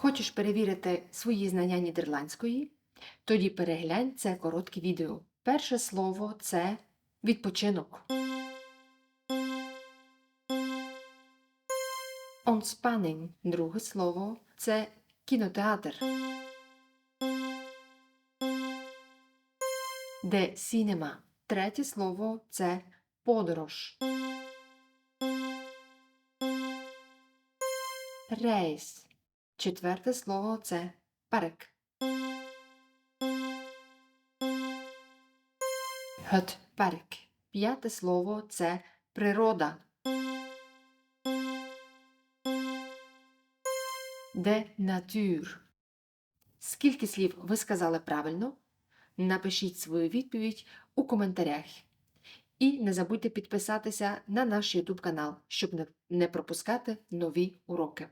Хочеш перевірити свої знання нідерландської? Тоді переглянь це коротке відео. Перше слово це відпочинок. Ontspanning. Друге слово це кінотеатр. Де сінема. Третє слово це подорож. Рейс. Четверте слово це парк. Het парк. П'яте слово це природа. Де натюр. Скільки слів ви сказали правильно? Напишіть свою відповідь у коментарях. І не забудьте підписатися на наш YouTube канал, щоб не пропускати нові уроки.